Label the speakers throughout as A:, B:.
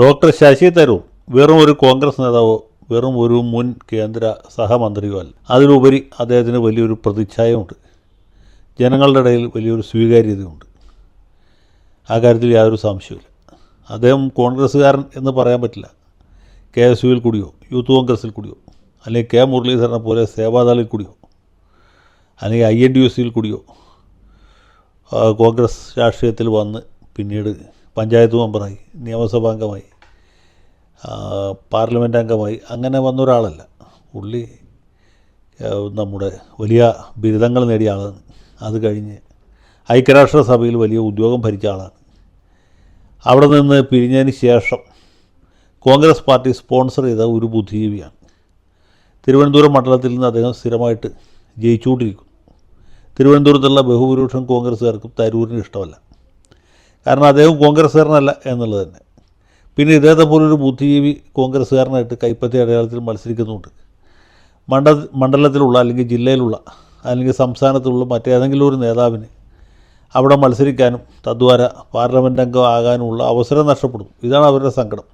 A: Doctor Sasi Tharoor വെറും ഒരു കോൺഗ്രസ് നേതാവോ വെറും ഒരു മുൻ കേന്ദ്ര സഹമന്ത്രിയോ അല്ല. അതിലുപരി അദ്ദേഹത്തിന് വലിയൊരു പ്രതിച്ഛായമുണ്ട് ജനങ്ങളുടെ ഇടയിൽ വലിയൊരു സ്വീകാര്യതയുണ്ട് ആ കാര്യത്തിൽ യാതൊരു സംശയമില്ല അദ്ദേഹം കോൺഗ്രസ്സുകാരൻ എന്ന് പറയാൻ പറ്റില്ല. കെ എസ് യുവിൽ കൂടിയോ യൂത്ത് കോൺഗ്രസിൽ കൂടിയോ അല്ലെങ്കിൽ കെ മുരളീധരനെ പോലെ സേവാദാളിൽ കൂടിയോ അല്ലെങ്കിൽ ഐ എൻ ഡി യു സിയിൽ കൂടിയോ കോൺഗ്രസ് രാഷ്ട്രീയത്തിൽ വന്ന് പിന്നീട് പഞ്ചായത്ത് മെമ്പറായി നിയമസഭാംഗമായി ആ, പാർലമെന്റ് അംഗമായി അങ്ങനെ വന്ന ഒരാളല്ല പുള്ളി നമ്മുടെ വലിയ ബിരുദങ്ങൾ നേടിയ ആളാണ്. അത് കഴിഞ്ഞ് ഐക്യരാഷ്ട്രസഭയിൽ വലിയ ഉദ്യോഗം ഭരിച്ച ആളാണ്. അവിടെ നിന്ന് പിരിഞ്ഞതിന് ശേഷം കോൺഗ്രസ് പാർട്ടി സ്പോൺസർ ചെയ്ത ഒരു ബുദ്ധിജീവിയാണ്. തിരുവനന്തപുരം മണ്ഡലത്തിൽ നിന്ന് അദ്ദേഹം സ്ഥിരമായിട്ട് ജയിച്ചുകൊണ്ടിരിക്കുന്നു. തിരുവനന്തപുരത്തുള്ള ബഹുഭൂരിപക്ഷം കോൺഗ്രസ്സുകാർക്കും തരൂരിന് ഇഷ്ടമല്ല. കാരണം അദ്ദേഹം കോൺഗ്രസ്സുകാരനല്ല എന്നുള്ളത് തന്നെ. പിന്നെ ഇദ്ദേഹത്തെ പോലൊരു ബുദ്ധിജീവി കോൺഗ്രസ്സുകാരനായിട്ട് കൈപ്പത്തി അടയാളത്തിൽ മത്സരിക്കുന്നുണ്ട്. മണ്ഡ മണ്ഡലത്തിലുള്ള അല്ലെങ്കിൽ ജില്ലയിലുള്ള അല്ലെങ്കിൽ സംസ്ഥാനത്തുള്ള മറ്റേതെങ്കിലും ഒരു നേതാവിന് അവിടെ മത്സരിക്കാനും തദ്വാര പാർലമെന്റ് അംഗം ആകാനുമുള്ള അവസരം നഷ്ടപ്പെടും ഇതാണ് അവരുടെ സങ്കടം.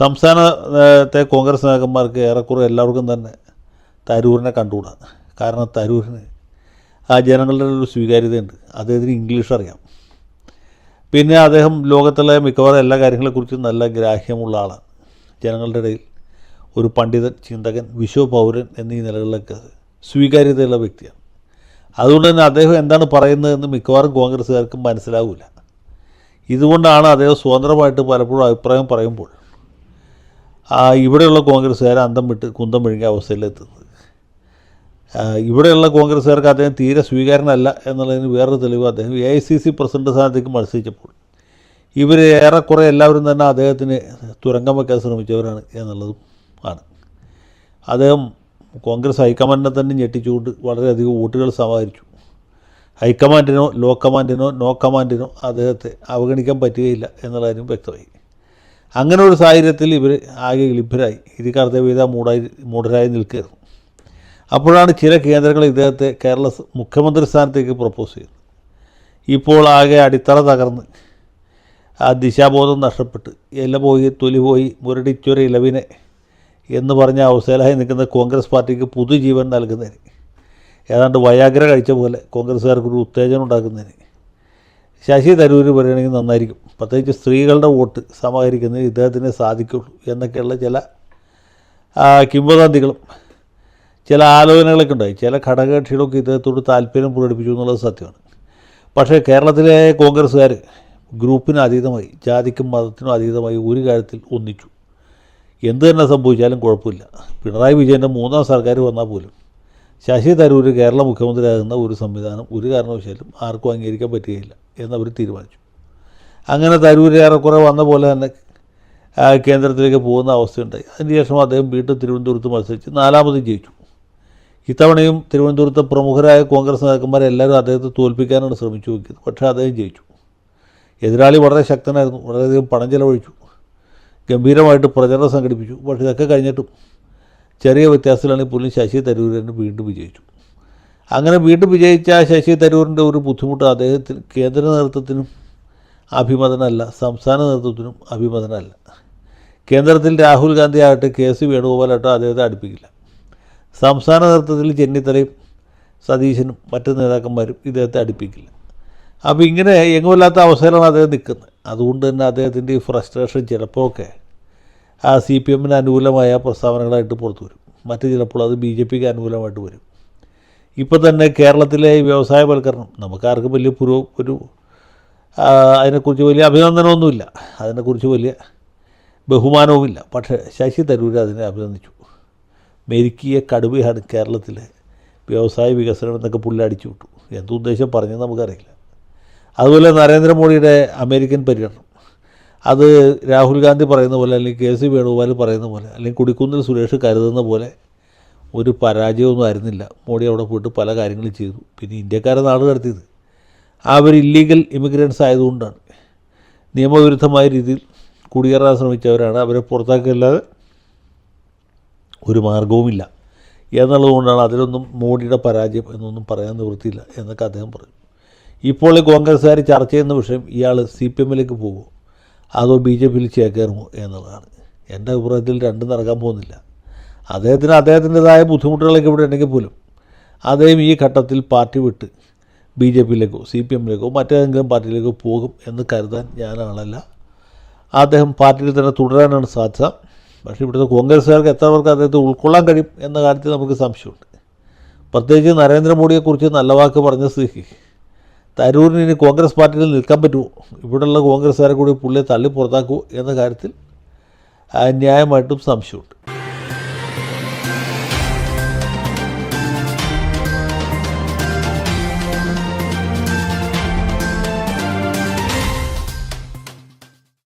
A: സംസ്ഥാനത്തെ കോൺഗ്രസ് നേതാക്കന്മാർക്ക് ഏറെക്കുറെ എല്ലാവർക്കും തന്നെ തരൂരിനെ കണ്ടുകൂടാ. കാരണം തരൂരിന് ആ ജനങ്ങളുടെ ഒരു സ്വീകാര്യതയുണ്ട്. അദ്ദേഹത്തിന് ഇംഗ്ലീഷ് അറിയാം. പിന്നെ അദ്ദേഹം ലോകത്തിലെ മിക്കവാറും എല്ലാ കാര്യങ്ങളെക്കുറിച്ചും നല്ല ഗ്രാഹ്യമുള്ള ആളാണ്. ജനങ്ങളുടെ ഇടയിൽ ഒരു പണ്ഡിതൻ ചിന്തകൻ വിശ്വപൗരൻ എന്നീ നിലകളിലൊക്കെ സ്വീകാര്യതയുള്ള വ്യക്തിയാണ്. അതുകൊണ്ട് തന്നെ അദ്ദേഹം എന്താണ് പറയുന്നതെന്ന് മിക്കവാറും കോൺഗ്രസ്സുകാർക്കും മനസ്സിലാവില്ല ഇതുകൊണ്ടാണ് അദ്ദേഹം സ്വതന്ത്രമായിട്ട് പലപ്പോഴും അഭിപ്രായം പറയുമ്പോൾ ഇവിടെയുള്ള കോൺഗ്രസ്സുകാർ അന്തം വിട്ട് കുന്തം വിഴുങ്ങിയ അവസ്ഥയിലെത്തുന്നത്. ഇവിടെയുള്ള കോൺഗ്രസ്സുകാർക്ക് അദ്ദേഹം തീരെ സ്വീകാരനല്ല എന്നുള്ളതിന് വേറൊരു തെളിവ് അദ്ദേഹം A I C C president സ്ഥാനത്തേക്ക് മത്സരിച്ചപ്പോൾ. ഇവർ ഏറെക്കുറെ എല്ലാവരും തന്നെ അദ്ദേഹത്തിന് തുരങ്കം വയ്ക്കാൻ ശ്രമിച്ചവരാണ് എന്നുള്ളതും ആണ്. അദ്ദേഹം കോൺഗ്രസ് ഹൈക്കമാൻഡിനെ തന്നെ ഞെട്ടിച്ചുകൊണ്ട് വളരെയധികം വോട്ടുകൾ സമാഹരിച്ചു. ഹൈക്കമാൻഡിനോ ലോ കമാൻഡിനോ നോ കമാൻഡിനോ അദ്ദേഹത്തെ അവഗണിക്കാൻ പറ്റുകയില്ല എന്നുള്ള വ്യക്തമായി. അങ്ങനെ ഒരു സാഹചര്യത്തിൽ ഇവർ ആകെ ലഭ്യരായി ഇത് കർത്തവ്യത മൂടായി മൂഢരായി നിൽക്കുകയായിരുന്നു. അപ്പോഴാണ് ചില കേന്ദ്രങ്ങൾ ഇദ്ദേഹത്തെ കേരള മുഖ്യമന്ത്രി സ്ഥാനത്തേക്ക് പ്രപ്പോസ് ചെയ്തത്. ഇപ്പോൾ ആകെ അടിത്തറ തകർന്ന് ആ ദിശാബോധം നഷ്ടപ്പെട്ട് ഇല പോയി തൊലി പോയി മുരടിച്ചൊരു ഇലവിനെ എന്ന് പറഞ്ഞ അവസ്ഥയിലായി നിൽക്കുന്ന കോൺഗ്രസ് പാർട്ടിക്ക് പുതുജീവൻ നൽകുന്നതിന് ഏതാണ്ട് വയാഗ്ര കഴിച്ച പോലെ കോൺഗ്രസ്സുകാർക്കൊരു ഉത്തേജനം ഉണ്ടാക്കുന്നതിന് ശശി തരൂർ പറയുകയാണെങ്കിൽ നന്നായിരിക്കും. പ്രത്യേകിച്ച് സ്ത്രീകളുടെ വോട്ട് സമാഹരിക്കുന്നതിന് ഇദ്ദേഹത്തിന് സാധിക്കുള്ളൂ എന്നൊക്കെയുള്ള ചില കിംവദന്തികളും ചില ആലോചനകളൊക്കെ ഉണ്ടായി. ചില ഘടകകക്ഷികളൊക്കെ ഇദ്ദേഹത്തോട് താല്പര്യം പ്രകടിപ്പിച്ചു എന്നുള്ളത് സത്യമാണ്. പക്ഷേ കേരളത്തിലെ കോൺഗ്രസ്സുകാർ ഗ്രൂപ്പിന് അതീതമായി ജാതിക്കും മതത്തിനും അതീതമായി ഒരു കാര്യത്തിൽ ഒന്നിച്ചു. എന്ത് തന്നെ സംഭവിച്ചാലും കുഴപ്പമില്ല. പിണറായി വിജയന്റെ മൂന്നാം സർക്കാർ വന്നാൽ പോലും ശശി തരൂർ കേരള മുഖ്യമന്ത്രിയാകുന്ന ഒരു സംവിധാനം ഒരു കാരണവശാലും ആർക്കും അംഗീകരിക്കാൻ പറ്റുകയില്ല എന്നവർ തീരുമാനിച്ചു. അങ്ങനെ തരൂർ ഏറെക്കുറെ വന്ന പോലെ തന്നെ കേന്ദ്രത്തിലേക്ക് പോകുന്ന അവസ്ഥയുണ്ടായി. അതിനുശേഷം അദ്ദേഹം വീണ്ടും തിരുവനന്തപുരത്ത് മത്സരിച്ച് നാലാമതും ജയിച്ചു. ഇത്തവണയും തിരുവനന്തപുരത്തെ പ്രമുഖരായ കോൺഗ്രസ് നേതാക്കന്മാരെ എല്ലാവരും അദ്ദേഹത്തെ തോൽപ്പിക്കാനാണ് ശ്രമിച്ചു നോക്കിയത് പക്ഷേ അദ്ദേഹം ജയിച്ചു. എതിരാളി വളരെ ശക്തനായിരുന്നു. വളരെയധികം പണം ചെലവഴിച്ചു. ഗംഭീരമായിട്ട് പ്രചരണം സംഘടിപ്പിച്ചു. പക്ഷേ ഇതൊക്കെ കഴിഞ്ഞിട്ടും ചെറിയ വ്യത്യാസത്തിലാണെങ്കിൽ പോലും ശശി തരൂരിനെ വീണ്ടും വിജയിച്ചു. അങ്ങനെ വീണ്ടും വിജയിച്ച ശശി തരൂരിന്റെ ഒരു ബുദ്ധിമുട്ട് അദ്ദേഹത്തിന് കേന്ദ്ര നേതൃത്വത്തിനും അഭിമതനല്ല സംസ്ഥാന നേതൃത്വത്തിനും അഭിമതനല്ല. കേന്ദ്രത്തിൽ രാഹുൽ ഗാന്ധി ആകട്ടെ കെ സി വേണുഗോപാലാകട്ടെ അദ്ദേഹത്തെ അടുപ്പിക്കില്ല. സംസ്ഥാന നേതൃത്വത്തിൽ ചെന്നിത്തലയും സതീശനും മറ്റ് നേതാക്കന്മാരും ഇദ്ദേഹത്തെ അടുപ്പിക്കില്ല. അപ്പോൾ ഇങ്ങനെ എങ്ങുമില്ലാത്ത അവസരമാണ് അദ്ദേഹം നിൽക്കുന്നത്. അതുകൊണ്ട് തന്നെ അദ്ദേഹത്തിന്റെ ഈ ഫ്രസ്ട്രേഷൻ ചിലപ്പോഴൊക്കെ ആ സി പി എമ്മിന് അനുകൂലമായ പ്രസ്താവനകളായിട്ട് പുറത്തു വരും. മറ്റ് ചിലപ്പോൾ അത് ബി ജെ പിക്ക് അനുകൂലമായിട്ട് വരും. ഇപ്പോൾ തന്നെ കേരളത്തിലെ വ്യവസായവൽക്കരണം നമുക്കാർക്കും വലിയ പുരോ ഒരു അതിനെക്കുറിച്ച് വലിയ അഭിനന്ദനമൊന്നുമില്ല. അതിനെക്കുറിച്ച് വലിയ ബഹുമാനവുമില്ല. പക്ഷേ ശശി തരൂർ അതിനെ അഭിനന്ദിച്ചു. മെരുക്കിയ കടുവയാണ് കേരളത്തിലെ വ്യവസായ വികസനം എന്നൊക്കെ പുള്ളി അടിച്ചു വിട്ടു. എന്തുദ്ദേശം പറഞ്ഞെന്ന് നമുക്കറിയില്ല. അതുപോലെ നരേന്ദ്രമോദിയുടെ അമേരിക്കൻ പര്യടനം. അത് രാഹുൽ ഗാന്ധി പറയുന്ന പോലെ അല്ലെങ്കിൽ കെ സി വേണുഗോപാൽ പറയുന്ന പോലെ അല്ലെങ്കിൽ കുടിക്കുന്നിൽ സുരേഷ് കരുതുന്ന പോലെ ഒരു പരാജയമൊന്നും ആയിരുന്നില്ല. മോഡി അവിടെ പോയിട്ട് പല കാര്യങ്ങളും ചെയ്തു. പിന്നെ ഇന്ത്യക്കാരെ നാട് കടത്തിയത്. അവർ ഇല്ലീഗൽ ഇമിഗ്രൻസ് ആയതുകൊണ്ടാണ്. നിയമവിരുദ്ധമായ രീതിയിൽ കുടിയേറാൻ ശ്രമിച്ചവരാണ്. അവരെ പുറത്താക്കിയല്ലാതെ ഒരു മാർഗവുമില്ല എന്നുള്ളതുകൊണ്ടാണ് അതിലൊന്നും മോഡിയുടെ പരാജയം എന്നൊന്നും പറയാൻ നിവൃത്തിയില്ല എന്നൊക്കെ അദ്ദേഹം പറഞ്ഞു. ഇപ്പോൾ കോൺഗ്രസ്സുകാർ ചർച്ച ചെയ്യുന്ന വിഷയം ഇയാൾ സി പി എമ്മിലേക്ക് പോകുമോ? അതോ ബി ജെ പിയിൽ ചേക്കേറുമോ എന്നുള്ളതാണ്. എന്റെ അഭിപ്രായത്തിൽ രണ്ടും നടക്കാൻ പോകുന്നില്ല. അദ്ദേഹത്തിന് അദ്ദേഹത്തിന്റെതായ ബുദ്ധിമുട്ടുകളൊക്കെ ഇവിടെ ഉണ്ടെങ്കിൽ പോലും അദ്ദേഹം ഈ ഘട്ടത്തിൽ പാർട്ടി വിട്ട് ബി ജെ പിയിലേക്കോ സി പി എമ്മിലേക്കോ മറ്റേതെങ്കിലും പാർട്ടിയിലേക്കോ പോകും എന്ന് കരുതാൻ ഞാൻ ആളല്ല. അദ്ദേഹം പാർട്ടിയിൽ തന്നെ തുടരാനാണ് സാധ്യത. പക്ഷേ ഇവിടുത്തെ കോൺഗ്രസ്സുകാർക്ക് എത്ര പേർക്ക് അദ്ദേഹത്തെ ഉൾക്കൊള്ളാൻ കഴിയും എന്ന കാര്യത്തിൽ നമുക്ക് സംശയമുണ്ട്. പ്രത്യേകിച്ച് നരേന്ദ്രമോദിയെക്കുറിച്ച് നല്ല വാക്ക് പറഞ്ഞ സ്ഥിതിക്ക് തരൂരിന് ഇനി കോൺഗ്രസ് പാർട്ടിയിൽ നിൽക്കാൻ പറ്റുമോ? ഇവിടെയുള്ള കോൺഗ്രസ്സുകാരെ കൂടി പുള്ളിയെ തള്ളി പുറത്താക്കുമോ എന്ന കാര്യത്തിൽ ന്യായമായിട്ടും സംശയമുണ്ട്.